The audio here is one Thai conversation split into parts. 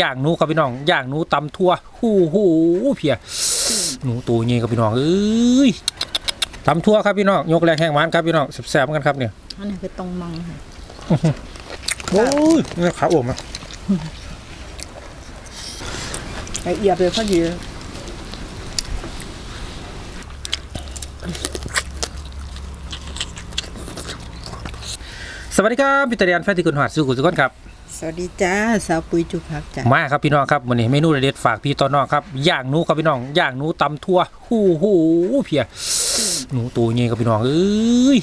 ย่างหนูครับพี่น้องย่างหนูตำทั่วหูหูเพียหนูตัวนี้ครับพี่น้องเอ้ยตำทั่วครับพี่น้องยกแรงแห้งหวานครับพี่น้องแซ่บๆกันครับเนี่ยอันนี้คือตรงมังค่ะโอ้ยนี่ขาอวมนะละเอียดเลยพอดีสวัสดีครับพิตาเรียนแฟนที่คุณหอดสู้กุศลครับ สวัสดีจ้าสาวปุ๋ยจุพักจ้ะมาครับพี่น้องครับวันนี้เมนูเด็ดๆฝากพี่ต้นน้องครับย่างหนูครับพี่น้องย่างหนูตำทั่วหูหูเพียหนูตัวนี้ครับพี่น้องเอ้ย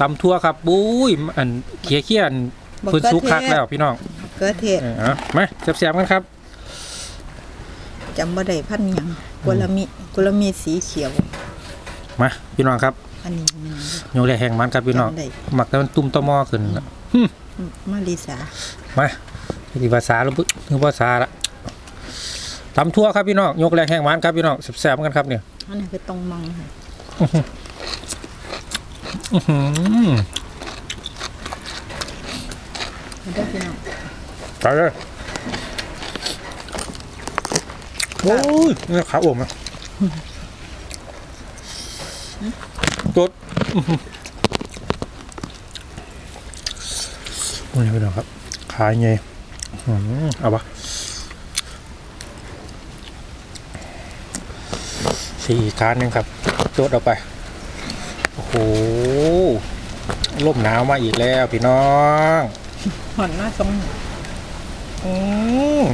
ตำทั่วครับบุ้ยอันเคี้ยเคี้ยนพื้นซุกคักแล้วพี่น้องเกิดเทศเออเอามาแซ่บๆกันครับจำบ่ได้พันหยังกุลมิกุลมีสีเขียวมาพี่น้องครับอันนี้มันโยกแรกแห้งมันครับพี่น้องจำได้หมักแล้วมันตุ้มตะมอขึ้นน่ะอืม มาริสามาที่ภาษาแล้วปึ๊คือภาษาละตำทั่วครับพี่น้องยกแรกแห้งมันครับพี่น้องแซ่บๆกันครับเนี่ยอันนี้คือตรงมังค่ะอื้อหือมาได้อพี่น้องไปเลยโอ้ยนี่ขาอวมนะตด อื้อหือโอ้ยพี่น้องครับ ขาใหญ่อื้อหือเอาปะสี่อีกการหนึ่งครับโจดเอาไป โอ้โหลมหนาวมาอีกแล้วพี่น้องหอนมาทรงอืม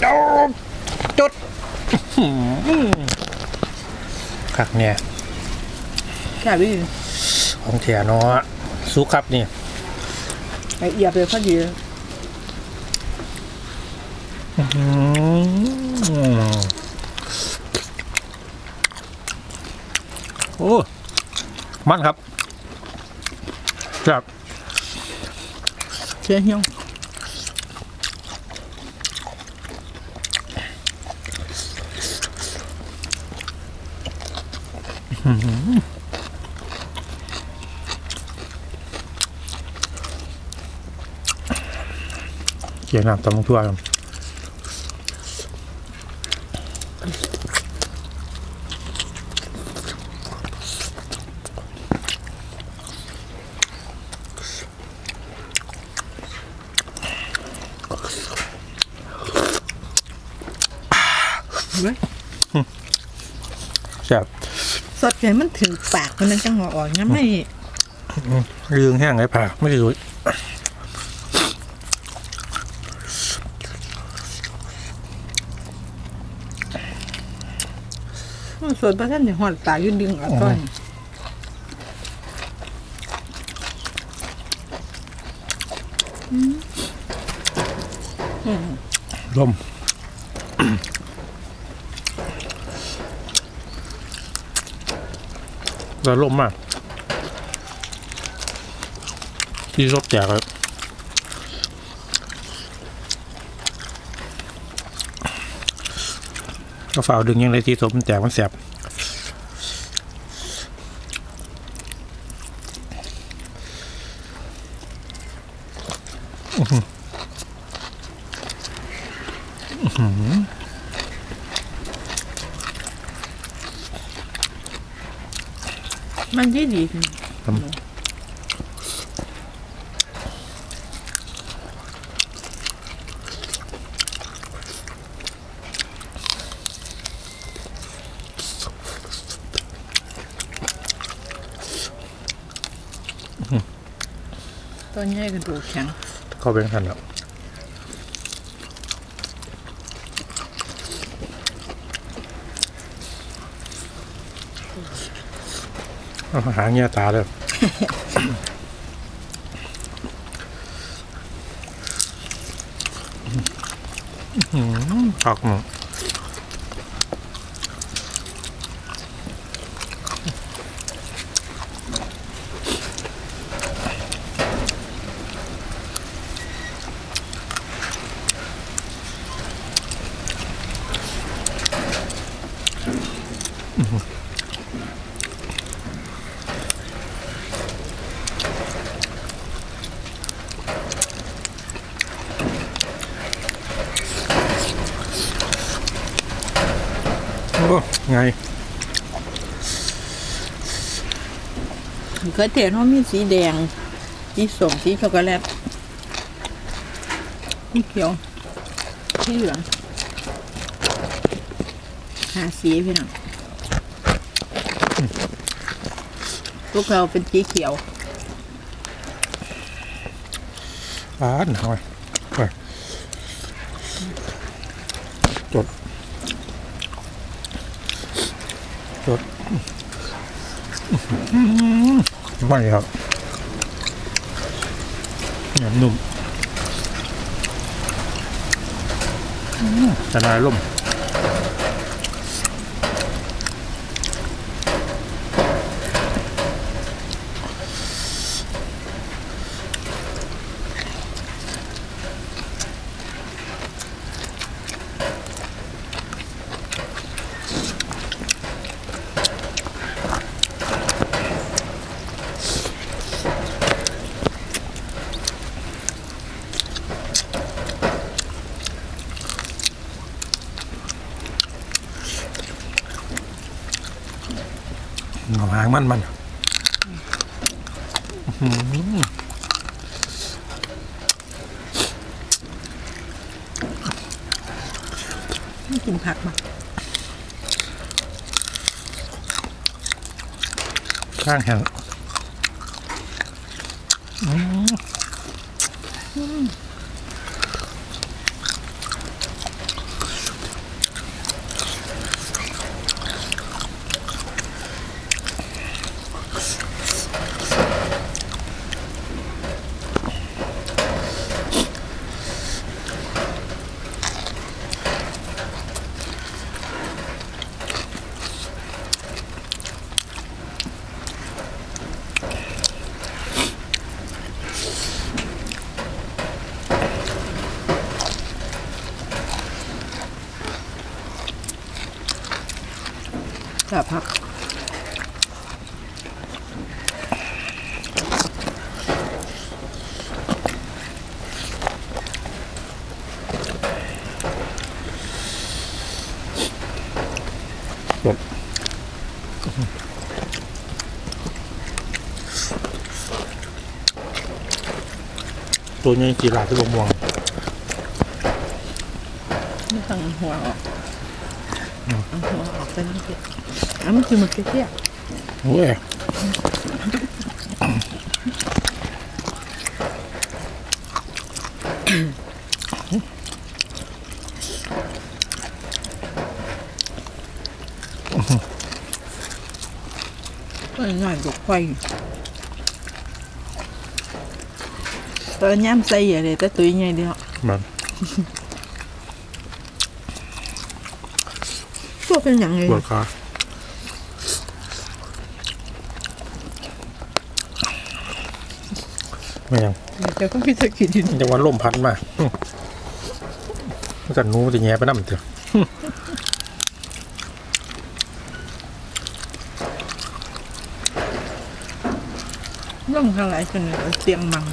เอาจุดอื้อหือคักเนี่ยแค่วิของเทียเนาะสุกครับนี่ละ เอียดเลยพอดีอื้อหือโอ้ มันครับครับเชียเหี่ยว เกี่ยวน้ำตำลงทั่วครับแซ่บสดใจมันถึงปากมันนั่นจังหวะอ่อนยังไม่ เรื่องแห้งไอ้ผ่าไม่รู้มัน สดประท่านในหอดตาอยืนดึงเอะก้อนลมแล้วลมมาก ที่รบแจกเลยก็ฝ่าวดึงยังไงที่สมนแตกมันแสบ อื้อหือมันดีดีตั เข้าไปทันแล้วหาเงี้ยตาเลยอื้อหือออกมา ไงเคยเทศเขามีสีแดง สีส้มสีช็อกโกแลตสีเขียวสีเหลืองหาสีพี่น้องพวกเราเป็นสีเขียวอ่านหน่อยไปจด จด ไม่ครับเหนียนุ่มอืมจะนายล่ม หน่อหางมันมันอื้อหือไม่กินผักมาข้างแห้งอื้อ บผักจดตัวนี้กีฬาที่บม่วงไม่ต้องเอาหัวออกเอาหัวออกไปนั่นสิอะ มันกินหมดเกลี้ยโอ้ยก็ง่ายกว่าไฟตอนย่ำใส่อะ ไรแต่ตัวใหญ่เดียวมันตัวเป็นอย่างไรปวดขาไม่ยังแต่ก็พี่จะกินอยู่จังหวันลมพัดมาอื้อมันกันหนูจะแง่ไปน้ำเถอะร่องเท่าไหร่จนเสียงมัง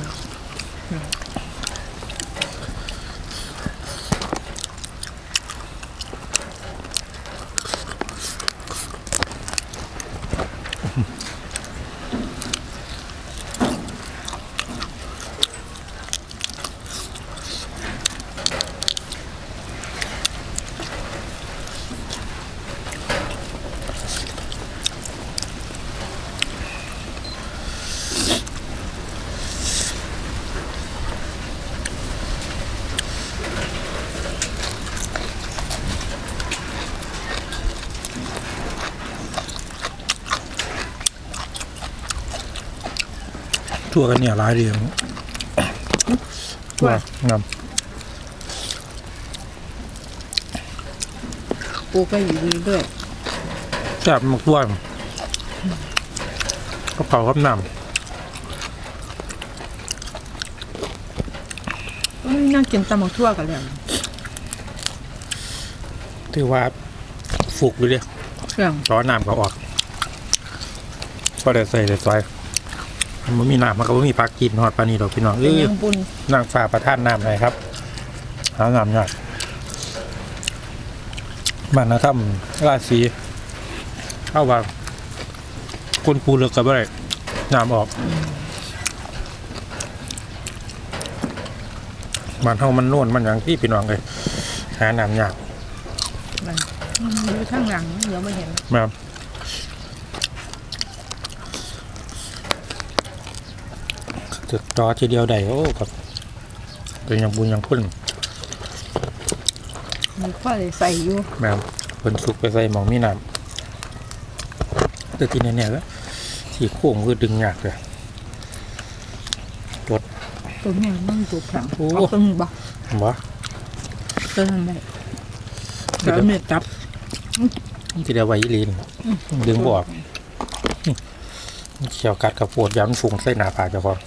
ทั่วกันเนี่ยร้ายดีครับทั่วงามปูก็อยู่เรื่อยแซ่บมากทั่วกระเพรากับน้ๆก็น่ากินตำบักทั่วกันแล้วำถือว่า ฟุกเลยเดียเครื่องร้อนน้ำก็ออก ก็ได้ใส่ได้ซอยมันมีน้ำมันก็บ่มีพักกินฮอดปานนี้ดอกพี่น้องเป็เอ้นยยังบุญนั่งฟ้าประทานน้ำหน่อยครับหาน้ำยอดมันนะถ้ำราศีเข้าว่าคนปูเลือกกับอะไรน้ำออกมันเท่ามันโน่นมันอย่างที่พี่น้องเลยหาน้ำยาก มัน อยู่ข้างหลังเดี๋ยวไม่เห็นแบบจุดจอทีเดียวได้โอ้กับเป็นอย่างบุญอย่างพุ่นมีข้อเลยใส่อยู่แมวเพิ่นสุกไปใส่หมองมีน้ำแต่ทีนี้เนี่ยก็ที่โค้งคือดึงยากเลยตัวนี้มันถูกขังโอ้เอาตัวนี้บ่บ่ตัวนั้นได้แล้วเม็ดจับ ทีเดียวไว้อีหลีนดึงบออกเขียวกัดกับปวดย้ำสูงใส่หน้าผากเจ้าของ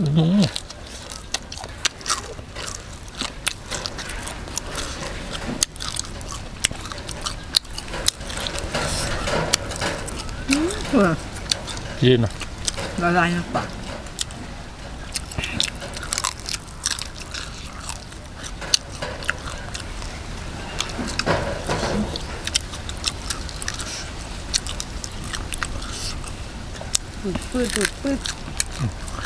อื้อหือเออยืนนะละลายในปาก ปืดปืดปืดปืด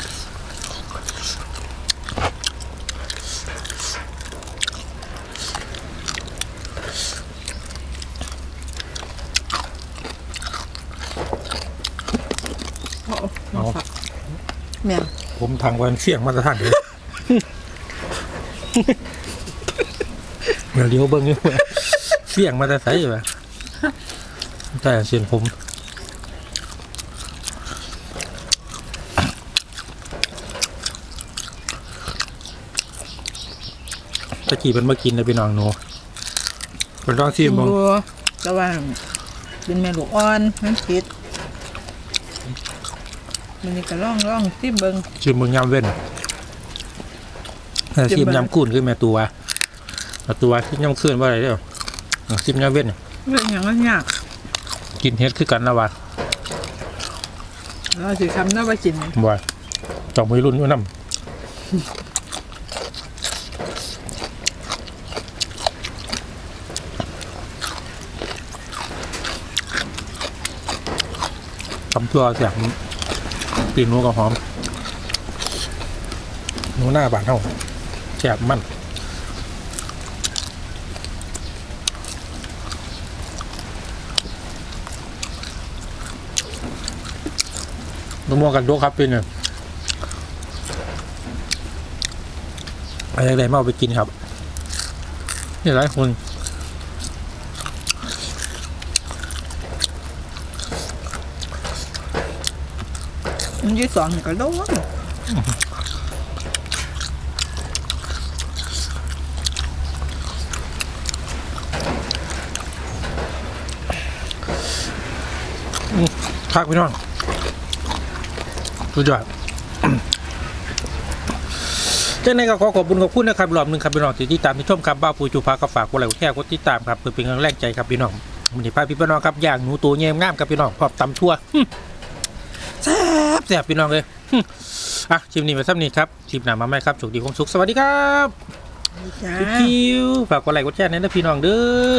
เอาเอาแม่ผมทางวันเสี่ยงมาตรฐานเลย เดี๋ยวเลี้ยวเบิ้งนี่ว่าเสี่ยงมาแต่ใส่อยู่ะแต่เสียนผม ตะกี้เป็นมากินเลยพี่น้องหนูเป็นต้องซีมบ้งบัวแต่ว่าเป็นแม่ลูกอ่อนมันผิดมันนี่ก็ร่องร่องที่เบิงชิมเมืองยำเว้นแต่ชิมยำกุ้นขึ้นแม่ตัวแม่ตัวที่ยำขึ้นว่าอะไรเด้อชิมยำเว้นเรื่องอย่างนั้นยากกินเฮ็ดคือกันนะวะเราสิคำน่าไปกินว่าจองมือรุ่นอยู่น้ำ ตำตัวเสียงปีนหนูกับหอมหนูหน้าบานเท่าแซ่บมันมะม่วงกันโดกครับป็นเนี่ยอะไรอะไรมาเอาไปกินครับ นี่หลายคน ยี่สองก็โดนพักพี่น้องสุดยอดเจ้าในก็ขอขอบคุณขอบคุณนะครับรอบหนึ่งครับพี่น้องที่ติดตามที่ชมครับบ้าปูจูพาก็ฝากกดไลค์กดแชร์กดติดตามครับเพื่อเป็นกำลังแรงใจครับพี่น้องมันนี้พาพี่น้องครับอย่างหนูตัวเงี้ยงามครับพี่น้องพร้อมตำทั่ว บแซ่บพี่น้องเลยหึอะคลิปนี้ไปซ้ำนี้ครับคลิปหน้ามาใหม่ครับโชคดีความสุขสวัสดีครับจ้าคิวๆฝากกดไลค์กดแชร์ในนะพี่น้องเด้อ